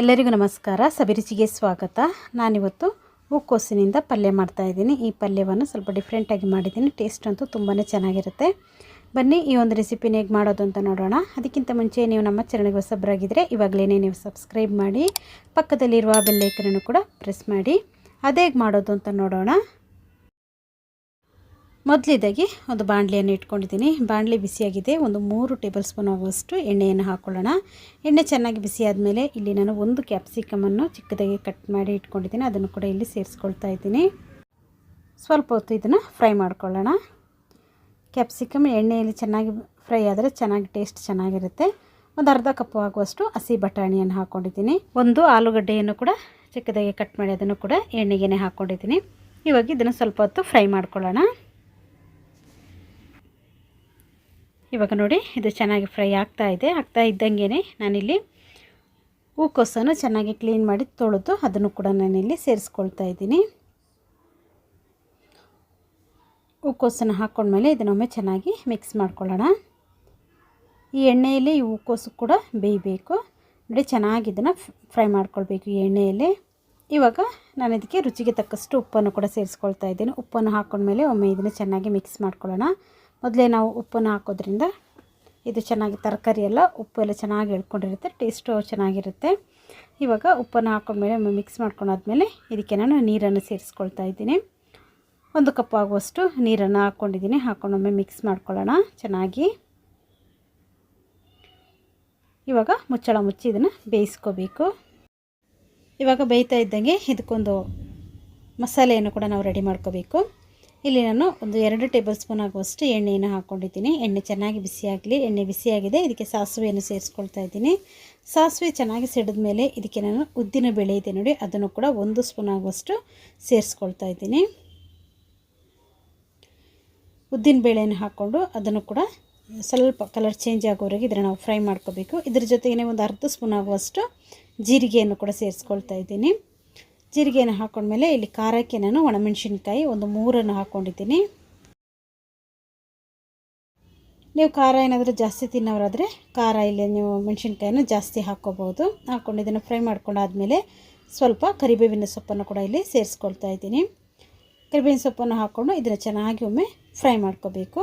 ಎಲ್ಲರಿಗೂ ನಮಸ್ಕಾರ. ಸಬಿರುಚಿಗೆ ಸ್ವಾಗತ. ನಾನಿವತ್ತು ಹೂಕೋಸಿನಿಂದ ಪಲ್ಯ ಮಾಡ್ತಾ ಇದ್ದೀನಿ. ಈ ಪಲ್ಯವನ್ನು ಸ್ವಲ್ಪ ಡಿಫ್ರೆಂಟಾಗಿ ಮಾಡಿದ್ದೀನಿ. ಟೇಸ್ಟ್ ಅಂತೂ ತುಂಬಾ ಚೆನ್ನಾಗಿರುತ್ತೆ. ಬನ್ನಿ, ಈ ಒಂದು ರೆಸಿಪಿನ ಹೇಗೆ ಮಾಡೋದು ಅಂತ ನೋಡೋಣ. ಅದಕ್ಕಿಂತ ಮುಂಚೆ ನೀವು ನಮ್ಮ ಚಾನಲ್ಗೆ ಹೊಸಬ್ರಾಗಿದ್ದರೆ ಇವಾಗಲೇ ನೀವು ಸಬ್ಸ್ಕ್ರೈಬ್ ಮಾಡಿ, ಪಕ್ಕದಲ್ಲಿರುವ ಬೆಲ್ಲೈಕನನ್ನು ಕೂಡ ಪ್ರೆಸ್ ಮಾಡಿ. ಅದೇ ಮಾಡೋದು ಅಂತ ನೋಡೋಣ. ಮೊದಲಿದಾಗಿ ಒಂದು ಬಾಣಲಿಯನ್ನು ಇಟ್ಕೊಂಡಿದ್ದೀನಿ. ಬಾಣಲಿ ಬಿಸಿಯಾಗಿದೆ. ಒಂದು ಮೂರು ಟೇಬಲ್ ಸ್ಪೂನ್ ಆಗುವಷ್ಟು ಎಣ್ಣೆಯನ್ನು ಹಾಕ್ಕೊಳ್ಳೋಣ ಎಣ್ಣೆ ಚೆನ್ನಾಗಿ ಬಿಸಿ ಆದಮೇಲೆ ಇಲ್ಲಿ ನಾನು ಒಂದು ಕ್ಯಾಪ್ಸಿಕಮನ್ನು ಚಿಕ್ಕದಾಗಿ ಕಟ್ ಮಾಡಿ ಇಟ್ಕೊಂಡಿದ್ದೀನಿ. ಅದನ್ನು ಕೂಡ ಇಲ್ಲಿ ಸೇರಿಸ್ಕೊಳ್ತಾ ಇದ್ದೀನಿ. ಸ್ವಲ್ಪ ಹೊತ್ತು ಇದನ್ನು ಫ್ರೈ ಮಾಡ್ಕೊಳ್ಳೋಣ. ಕ್ಯಾಪ್ಸಿಕಮ್ ಎಣ್ಣೆಯಲ್ಲಿ ಚೆನ್ನಾಗಿ ಫ್ರೈ ಆದರೆ ಚೆನ್ನಾಗಿ ಟೇಸ್ಟ್ ಚೆನ್ನಾಗಿರುತ್ತೆ. ಒಂದು ಅರ್ಧ ಕಪ್ಪು ಆಗುವಷ್ಟು ಹಸಿ ಬಟಾಣಿಯನ್ನು ಹಾಕ್ಕೊಂಡಿದ್ದೀನಿ ಒಂದು ಆಲೂಗಡ್ಡೆಯನ್ನು ಕೂಡ ಚಿಕ್ಕದಾಗಿ ಕಟ್ ಮಾಡಿ ಅದನ್ನು ಕೂಡ ಎಣ್ಣೆಗೆ ಹಾಕ್ಕೊಂಡಿದ್ದೀನಿ ಇವಾಗ ಇದನ್ನು ಸ್ವಲ್ಪ ಹೊತ್ತು ಫ್ರೈ ಮಾಡ್ಕೊಳ್ಳೋಣ. ಇವಾಗ ನೋಡಿ, ಇದು ಚೆನ್ನಾಗಿ ಫ್ರೈ ಆಗ್ತಾ ಇದೆ. ಆಗ್ತಾ ಇದ್ದಂಗೆ ನಾನಿಲ್ಲಿ ಹೂಕೋಸನ್ನು ಚೆನ್ನಾಗಿ ಕ್ಲೀನ್ ಮಾಡಿ ತೊಳೆದು ಅದನ್ನು ಕೂಡ ನಾನಿಲ್ಲಿ ಸೇರಿಸ್ಕೊಳ್ತಾ ಇದ್ದೀನಿ. ಹೂಕೋಸನ್ನು ಹಾಕ್ಕೊಂಡ್ಮೇಲೆ ಇದನ್ನೊಮ್ಮೆ ಚೆನ್ನಾಗಿ ಮಿಕ್ಸ್ ಮಾಡ್ಕೊಳ್ಳೋಣ. ಈ ಎಣ್ಣೆಯಲ್ಲಿ ಈ ಹೂಕೋಸು ಕೂಡ ಬೇಯಬೇಕು. ನೋಡಿ, ಚೆನ್ನಾಗಿ ಇದನ್ನು ಫ್ರೈ ಮಾಡ್ಕೊಳ್ಬೇಕು ಈ ಎಣ್ಣೆಯಲ್ಲಿ. ಇವಾಗ ನಾನು ಇದಕ್ಕೆ ರುಚಿಗೆ ತಕ್ಕಷ್ಟು ಉಪ್ಪನ್ನು ಕೂಡ ಸೇರಿಸ್ಕೊಳ್ತಾ ಇದ್ದೀನಿ. ಉಪ್ಪನ್ನು ಹಾಕ್ಕೊಂಡ್ಮೇಲೆ ಒಮ್ಮೆ ಇದನ್ನು ಚೆನ್ನಾಗಿ ಮಿಕ್ಸ್ ಮಾಡ್ಕೊಳ್ಳೋಣ. ಮೊದಲೇ ನಾವು ಉಪ್ಪನ್ನು ಹಾಕೋದ್ರಿಂದ ಇದು ಚೆನ್ನಾಗಿ ತರಕಾರಿ ಎಲ್ಲ ಉಪ್ಪು ಎಲ್ಲ ಚೆನ್ನಾಗಿ ಎಳ್ಕೊಂಡಿರುತ್ತೆ ಟೇಸ್ಟು ಚೆನ್ನಾಗಿರುತ್ತೆ. ಇವಾಗ ಉಪ್ಪನ್ನು ಹಾಕೊಂಡ್ಮೇಲೆ ಮಿಕ್ಸ್ ಮಾಡ್ಕೊಂಡಾದ್ಮೇಲೆ ಇದಕ್ಕೆ ನಾನು ನೀರನ್ನು ಸೇರಿಸ್ಕೊಳ್ತಾ ಇದ್ದೀನಿ. ಒಂದು ಕಪ್ ಆಗುವಷ್ಟು ನೀರನ್ನು ಹಾಕ್ಕೊಂಡಿದ್ದೀನಿ ಹಾಕ್ಕೊಂಡೊಮ್ಮೆ ಮಿಕ್ಸ್ ಮಾಡ್ಕೊಳ್ಳೋಣ ಚೆನ್ನಾಗಿ. ಇವಾಗ ಮುಚ್ಚಳ ಮುಚ್ಚಿ ಇದನ್ನು ಬೇಯಿಸ್ಕೋಬೇಕು. ಇವಾಗ ಬೇಯ್ತಾ ಇದ್ದಂಗೆ ಇದಕ್ಕೊಂದು ಮಸಾಲೆಯನ್ನು ಕೂಡ ನಾವು ರೆಡಿ ಮಾಡ್ಕೋಬೇಕು. ಇಲ್ಲಿ ನಾನು ಒಂದು ಎರಡು ಟೇಬಲ್ ಸ್ಪೂನ್ ಆಗುವಷ್ಟು ಎಣ್ಣೆಯನ್ನು ಹಾಕ್ಕೊಂಡಿದ್ದೀನಿ. ಎಣ್ಣೆ ಚೆನ್ನಾಗಿ ಬಿಸಿಯಾಗಲಿ ಎಣ್ಣೆ ಬಿಸಿಯಾಗಿದೆ ಇದಕ್ಕೆ ಸಾಸಿವೆಯನ್ನು ಸೇರಿಸ್ಕೊಳ್ತಾ ಇದ್ದೀನಿ. ಸಾಸಿವೆ ಚೆನ್ನಾಗಿ ಸಿಡಿದ ಮೇಲೆ ಇದಕ್ಕೆ ನಾನು ಉದ್ದಿನ ಬೇಳೆ ಇದೆ ನೋಡಿ, ಅದನ್ನು ಕೂಡ ಒಂದು ಸ್ಪೂನ್ ಆಗುವಷ್ಟು ಸೇರಿಸ್ಕೊಳ್ತಾ ಇದ್ದೀನಿ. ಉದ್ದಿನ ಬೇಳೆಯನ್ನು ಹಾಕ್ಕೊಂಡು ಅದನ್ನು ಕೂಡ ಸ್ವಲ್ಪ ಕಲರ್ ಚೇಂಜ್ ಆಗೋವರೆಗೆ ಇದನ್ನು ನಾವು ಫ್ರೈ ಮಾಡ್ಕೋಬೇಕು. ಇದ್ರ ಜೊತೆಗೆ ಒಂದು ಅರ್ಧ ಸ್ಪೂನ್ ಆಗುವಷ್ಟು ಜೀರಿಗೆಯನ್ನು ಕೂಡ ಸೇರಿಸ್ಕೊಳ್ತಾ ಇದ್ದೀನಿ. ಜೀರಿಗೆಯನ್ನು ಹಾಕೊಂಡ್ಮೇಲೆ ಇಲ್ಲಿ ಖಾರಕ್ಕೆ ನಾನು ಒಣಮೆಣಸಿನ್ಕಾಯಿ ಒಂದು ಮೂರನ್ನು ಹಾಕ್ಕೊಂಡಿದ್ದೀನಿ ನೀವು ಖಾರ ಏನಾದರೂ ಜಾಸ್ತಿ ತಿನ್ನೋರಾದರೆ ಖಾರ ಇಲ್ಲಿ ನೀವು ಮೆಣಸಿನ್ಕಾಯಿನ ಜಾಸ್ತಿ ಹಾಕ್ಕೋಬೋದು. ಹಾಕ್ಕೊಂಡು ಇದನ್ನು ಫ್ರೈ ಮಾಡ್ಕೊಂಡಾದಮೇಲೆ ಸ್ವಲ್ಪ ಕರಿಬೇವಿನ ಸೊಪ್ಪನ್ನು ಕೂಡ ಇಲ್ಲಿ ಸೇರಿಸ್ಕೊಳ್ತಾ ಇದ್ದೀನಿ. ಕರಿಬೇವಿನ ಸೊಪ್ಪನ್ನು ಹಾಕ್ಕೊಂಡು ಇದನ್ನು ಚೆನ್ನಾಗಿ ಒಮ್ಮೆ ಫ್ರೈ ಮಾಡ್ಕೋಬೇಕು.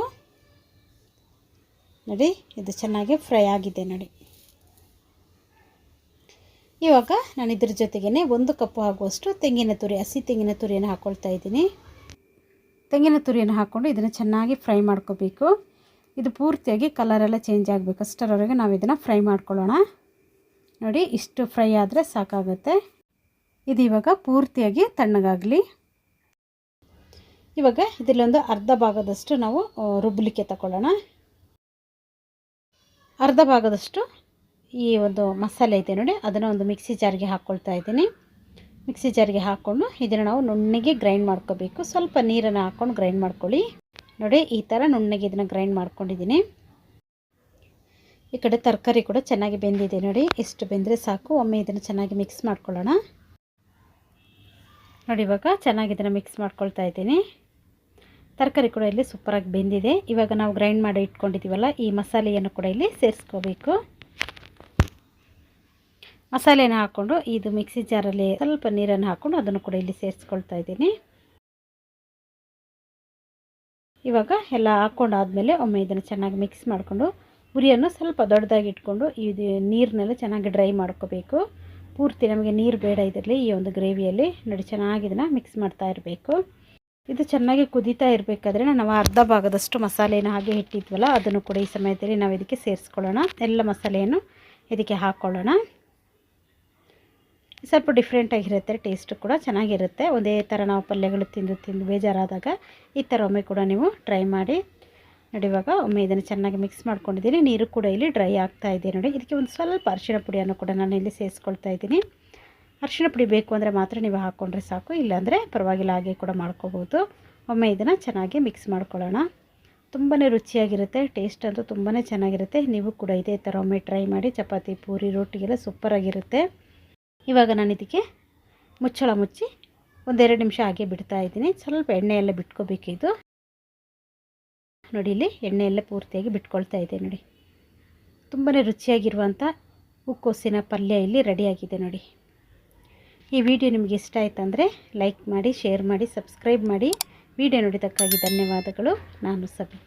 ನೋಡಿ, ಇದು ಚೆನ್ನಾಗಿ ಫ್ರೈ ಆಗಿದೆ ನೋಡಿ. ಇವಾಗ ನಾನು ಇದ್ರ ಜೊತೆಗೇ ಒಂದು ಕಪ್ಪು ಆಗುವಷ್ಟು ತೆಂಗಿನ ತುರಿ, ಹಸಿ ತೆಂಗಿನ ತುರಿಯನ್ನು ಹಾಕ್ಕೊಳ್ತಾ ಇದ್ದೀನಿ. ತೆಂಗಿನ ತುರಿಯನ್ನು ಹಾಕ್ಕೊಂಡು ಇದನ್ನು ಚೆನ್ನಾಗಿ ಫ್ರೈ ಮಾಡ್ಕೋಬೇಕು. ಇದು ಪೂರ್ತಿಯಾಗಿ ಕಲರೆಲ್ಲ ಚೇಂಜ್ ಆಗಬೇಕು. ಅಷ್ಟರವರೆಗೆ ನಾವು ಇದನ್ನು ಫ್ರೈ ಮಾಡ್ಕೊಳ್ಳೋಣ. ನೋಡಿ, ಇಷ್ಟು ಫ್ರೈ ಆದರೆ ಸಾಕಾಗುತ್ತೆ. ಇದು ಇವಾಗ ಪೂರ್ತಿಯಾಗಿ ತಣ್ಣಗಾಗಲಿ. ಇವಾಗ ಇದರಲ್ಲೊಂದು ಅರ್ಧ ಭಾಗದಷ್ಟು ನಾವು ರುಬ್ಬಲಿಕ್ಕೆ ತಗೊಳ್ಳೋಣ ಅರ್ಧ ಭಾಗದಷ್ಟು ಈ ಒಂದು ಮಸಾಲೆ ಇದೆ ನೋಡಿ, ಅದನ್ನು ಒಂದು ಮಿಕ್ಸಿ ಜಾರ್ಗೆ ಹಾಕ್ಕೊಳ್ತಾ ಇದ್ದೀನಿ. ಮಿಕ್ಸಿ ಜಾರ್ಗೆ ಹಾಕ್ಕೊಂಡು ಇದನ್ನು ನಾವು ನುಣ್ಣಗೆ ಗ್ರೈಂಡ್ ಮಾಡ್ಕೋಬೇಕು. ಸ್ವಲ್ಪ ನೀರನ್ನು ಹಾಕ್ಕೊಂಡು ಗ್ರೈಂಡ್ ಮಾಡ್ಕೊಳ್ಳಿ. ನೋಡಿ, ಈ ಥರ ನುಣ್ಣಗೆ ಇದನ್ನು ಗ್ರೈಂಡ್ ಮಾಡ್ಕೊಂಡಿದ್ದೀನಿ. ಈ ಕಡೆ ತರಕಾರಿ ಕೂಡ ಚೆನ್ನಾಗಿ ಬೆಂದಿದೆ ನೋಡಿ. ಎಷ್ಟು ಬೆಂದರೆ ಸಾಕು. ಒಮ್ಮೆ ಇದನ್ನು ಚೆನ್ನಾಗಿ ಮಿಕ್ಸ್ ಮಾಡ್ಕೊಳ್ಳೋಣ. ನೋಡಿ, ಇವಾಗ ಚೆನ್ನಾಗಿ ಇದನ್ನು ಮಿಕ್ಸ್ ಮಾಡ್ಕೊಳ್ತಾ ಇದ್ದೀನಿ. ತರಕಾರಿ ಕೂಡ ಇಲ್ಲಿ ಸೂಪರಾಗಿ ಬೆಂದಿದೆ. ಇವಾಗ ನಾವು ಗ್ರೈಂಡ್ ಮಾಡಿ ಇಟ್ಕೊಂಡಿದ್ದೀವಲ್ಲ, ಈ ಮಸಾಲೆಯನ್ನು ಕೂಡ ಇಲ್ಲಿ ಸೇರಿಸ್ಕೋಬೇಕು. ಮಸಾಲೆನ ಹಾಕ್ಕೊಂಡು ಇದು ಮಿಕ್ಸಿ ಜಾರಲ್ಲಿ ಸ್ವಲ್ಪ ನೀರನ್ನು ಹಾಕ್ಕೊಂಡು ಅದನ್ನು ಕೂಡ ಇಲ್ಲಿ ಸೇರಿಸ್ಕೊಳ್ತಾ ಇದ್ದೀನಿ. ಇವಾಗ ಎಲ್ಲ ಹಾಕ್ಕೊಂಡಾದಮೇಲೆ ಒಮ್ಮೆ ಇದನ್ನು ಚೆನ್ನಾಗಿ ಮಿಕ್ಸ್ ಮಾಡಿಕೊಂಡು ಉರಿಯನ್ನು ಸ್ವಲ್ಪ ದೊಡ್ಡದಾಗಿ ಇಟ್ಕೊಂಡು ಇದು ನೀರನ್ನೆಲ್ಲ ಚೆನ್ನಾಗಿ ಡ್ರೈ ಮಾಡ್ಕೋಬೇಕು. ಪೂರ್ತಿ ನಮಗೆ ನೀರು ಬೇಡ ಇದರಲ್ಲಿ ಈ ಒಂದು ಗ್ರೇವಿಯಲ್ಲಿ. ನೋಡಿ, ಚೆನ್ನಾಗಿ ಇದನ್ನು ಮಿಕ್ಸ್ ಮಾಡ್ತಾ ಇರಬೇಕು. ಇದು ಚೆನ್ನಾಗಿ ಕುದೀತಾ ಇರಬೇಕಾದ್ರೆ ನಾವು ಅರ್ಧ ಭಾಗದಷ್ಟು ಮಸಾಲೆಯನ್ನು ಹಾಗೆ ಇಟ್ಟಿದ್ವಲ್ಲ, ಅದನ್ನು ಕೂಡ ಈ ಸಮಯದಲ್ಲಿ ನಾವು ಇದಕ್ಕೆ ಸೇರಿಸ್ಕೊಳ್ಳೋಣ. ಎಲ್ಲ ಮಸಾಲೆಯನ್ನು ಇದಕ್ಕೆ ಹಾಕ್ಕೊಳ್ಳೋಣ. ಸ್ವಲ್ಪ ಡಿಫ್ರೆಂಟಾಗಿರುತ್ತೆ ಟೇಸ್ಟು ಕೂಡ ಚೆನ್ನಾಗಿರುತ್ತೆ. ಒಂದೇ ಥರ ನಾವು ಪಲ್ಯಗಳು ತಿಂದು ತಿಂದು ಬೇಜಾರಾದಾಗ ಈ ಥರ ಒಮ್ಮೆ ಕೂಡ ನೀವು ಟ್ರೈ ಮಾಡಿ. ನೋಡಿ ಇವಾಗ ಒಮ್ಮೆ ಇದನ್ನು ಚೆನ್ನಾಗಿ ಮಿಕ್ಸ್ ಮಾಡ್ಕೊಂಡಿದ್ದೀನಿ. ನೀರು ಕೂಡ ಇಲ್ಲಿ ಡ್ರೈ ಆಗ್ತಾ ಇದೆ ನೋಡಿ. ಇದಕ್ಕೆ ಒಂದು ಸ್ವಲ್ಪ ಅರಿಶಿಣ ಪುಡಿಯನ್ನು ಕೂಡ ನಾನು ಇಲ್ಲಿ ಸೇರಿಸ್ಕೊಳ್ತಾ ಇದ್ದೀನಿ. ಅರಿಶಿಣ ಪುಡಿ ಬೇಕು ಅಂದರೆ ಮಾತ್ರ ನೀವು ಹಾಕ್ಕೊಂಡ್ರೆ ಸಾಕು. ಇಲ್ಲಾಂದರೆ ಪರವಾಗಿಲ್ಲ, ಹಾಗೆ ಕೂಡ ಮಾಡ್ಕೋಬೋದು. ಒಮ್ಮೆ ಇದನ್ನು ಚೆನ್ನಾಗಿ ಮಿಕ್ಸ್ ಮಾಡ್ಕೊಳ್ಳೋಣ. ತುಂಬಾ ರುಚಿಯಾಗಿರುತ್ತೆ ಟೇಸ್ಟ್ ಅಂತೂ ತುಂಬಾ ಚೆನ್ನಾಗಿರುತ್ತೆ. ನೀವು ಕೂಡ ಇದೇ ಥರ ಒಮ್ಮೆ ಟ್ರೈ ಮಾಡಿ, ಚಪಾತಿ, ಪೂರಿ ರೊಟ್ಟಿಗೆಲ್ಲ ಸೂಪರಾಗಿರುತ್ತೆ ಇವಾಗ ನಾನು ಇದಕ್ಕೆ ಮುಚ್ಚಳ ಮುಚ್ಚಿ ಒಂದೆರಡು ನಿಮಿಷ ಹಾಗೆ ಬಿಡ್ತಾ ಇದ್ದೀನಿ. ಸ್ವಲ್ಪ ಎಣ್ಣೆ ಎಲ್ಲ ಬಿಟ್ಕೋಬೇಕು ಇದು. ನೋಡಿ, ಇಲ್ಲಿ ಎಣ್ಣೆ ಎಲ್ಲ ಪೂರ್ತಿಯಾಗಿ ಬಿಟ್ಕೊಳ್ತಾ ಇದೆ ನೋಡಿ. ತುಂಬಾ ರುಚಿಯಾಗಿರುವಂಥ ಹೂಕೋಸಿನ ಪಲ್ಯ ಇಲ್ಲಿ ರೆಡಿಯಾಗಿದೆ ನೋಡಿ. ಈ ವಿಡಿಯೋ ನಿಮಗೆ ಇಷ್ಟ ಆಯ್ತಂದರೆ ಲೈಕ್ ಮಾಡಿ ಶೇರ್ ಮಾಡಿ ಸಬ್ಸ್ಕ್ರೈಬ್ ಮಾಡಿ. ವಿಡಿಯೋ ನೋಡಿದ್ದಕ್ಕಾಗಿ ಧನ್ಯವಾದಗಳು. ನಾನು ಸಬಿ